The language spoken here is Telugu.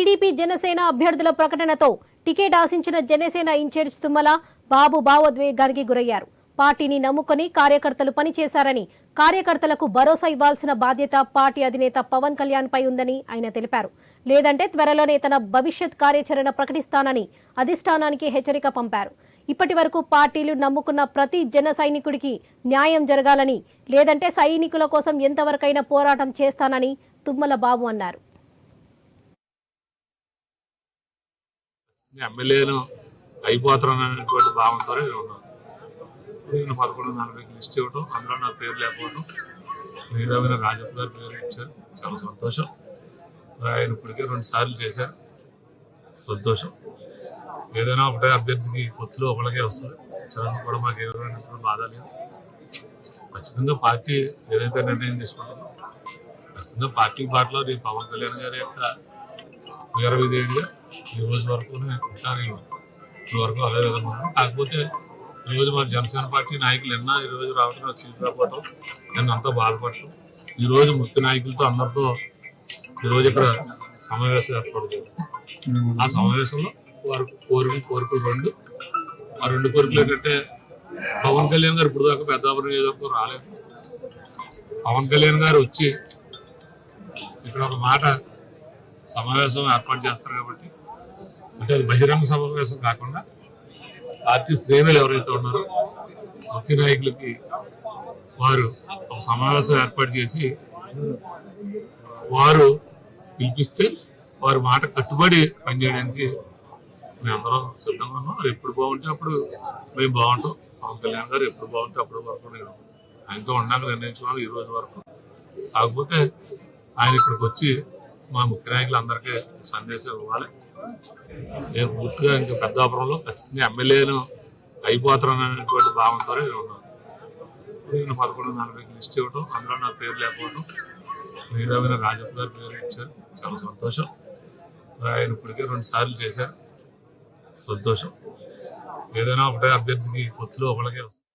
టీడీపీ జనసేన అభ్యర్థుల ప్రకటనతో టికెట్ ఆశించిన జనసేన ఇన్ఛార్జ్ తుమ్మల బాబు భావోద్వేగానికి గురయ్యారు. పార్టీని నమ్ముకొని కార్యకర్తలు పనిచేశారని కార్యకర్తలకు భరోసా ఇవ్వాల్సిన బాధ్యత పార్టీ అధినేత పవన్ కళ్యాణ్ పై ఉందని ఆయన తెలిపారు. లేదంటే త్వరలోనే తన భవిష్యత్ కార్యాచరణ ప్రకటిస్తానని అధిష్టానానికి హెచ్చరిక పంపారు. ఇప్పటి వరకు పార్టీలు నమ్ముకున్న ప్రతి జన సైనికుడికి న్యాయం జరగాలని లేదంటే సైనికుల కోసం ఎంతవరకైనా పోరాటం చేస్తానని తుమ్మల బాబు అన్నారు. ఎమ్మెల్యేను అయిపోతారనేటువంటి భావంతోనే నేను ఉన్నాను. నేను పదకొండు నలభైకి లిస్ట్ ఇవ్వటం అందులో నా పేరు లేకపోవడం మేధావిన రాజప్ప గారు పేరు ఇచ్చారు. చాలా సంతోషం. ఆయన ఇప్పటికే రెండు సార్లు చేశారు సంతోషం. ఏదైనా ఒకటే అభ్యర్థికి పొత్తులో ఒకళ్ళకే వస్తుంది. చరణ్ కూడా మాకు ఎవరైనా బాధ లేదు. ఖచ్చితంగా పార్టీ ఏదైతే నిర్ణయం తీసుకుంటుందో ఖచ్చితంగా పార్టీ బాటలో రేపు పవన్ కళ్యాణ్ గారి యొక్క వీర విధేయుడిగా ఈ రోజు వరకు ఉంటారు ఈ వరకు అదే విధంగా కాకపోతే ఈ రోజు మన జనసేన పార్టీ నాయకులు ఎన్నా ఈరోజు రావడం సీట్ రావడం నేను అంతా బాధపడటం. ఈరోజు ముఖ్య నాయకులతో అందరితో ఈరోజు ఇక్కడ సమావేశం ఏర్పడుతుంది ఆ సమావేశంలో వారు కోరిక కోరికలు రెండు. ఆ రెండు కోరికలు ఏంటంటే పవన్ కళ్యాణ్ గారు ఇప్పుడు దాకా పెద్దాపురం నియోజకవర్గం రాలేదు. పవన్ కళ్యాణ్ గారు వచ్చి ఇక్కడ ఒక మాట సమావేశం ఏర్పాటు చేస్తారు కాబట్టి అంటే అది బహిరంగ సమావేశం కాకుండా పార్టీ శ్రేణులు ఎవరైతే ఉన్నారో ముఖ్య నాయకులకి వారు ఒక సమావేశం ఏర్పాటు చేసి వారు పిలిపిస్తే వారి మాట కట్టుబడి పనిచేయడానికి మేమందరం సిద్ధంగా ఉన్నాం. ఎప్పుడు బాగుంటే అప్పుడు మేము బాగుంటాం. పవన్ కళ్యాణ్ గారు ఎప్పుడు బాగుంటే అప్పుడు వరకు నేను ఆయనతో ఉండడానికి నిర్ణయించుకోవాలి ఈ రోజు వరకు. కాకపోతే ఆయన ఇక్కడికి వచ్చి మా ముఖ్య నాయకులు అందరికీ సందేశం ఇవ్వాలి. నేను పూర్తిగా ఇంకా పెద్దాపురంలో ఖచ్చితంగా ఎమ్మెల్యేను అయిపోతారనేటువంటి భావంతో నేను ఉన్నాను. నేను పదకొండు నలభైకి లిస్ట్ ఇవ్వటం అందులో నా పేరు లేకపోవడం మేధావిన రాజప్ప గారి పేరు ఇచ్చారు. చాలా సంతోషం. ఆయన ఇప్పటికే రెండు సార్లు చేశారు. సంతోషం. ఏదైనా ఒకటే అభ్యర్థికి పొత్తులో ఒకళ్ళకే వస్తుంది.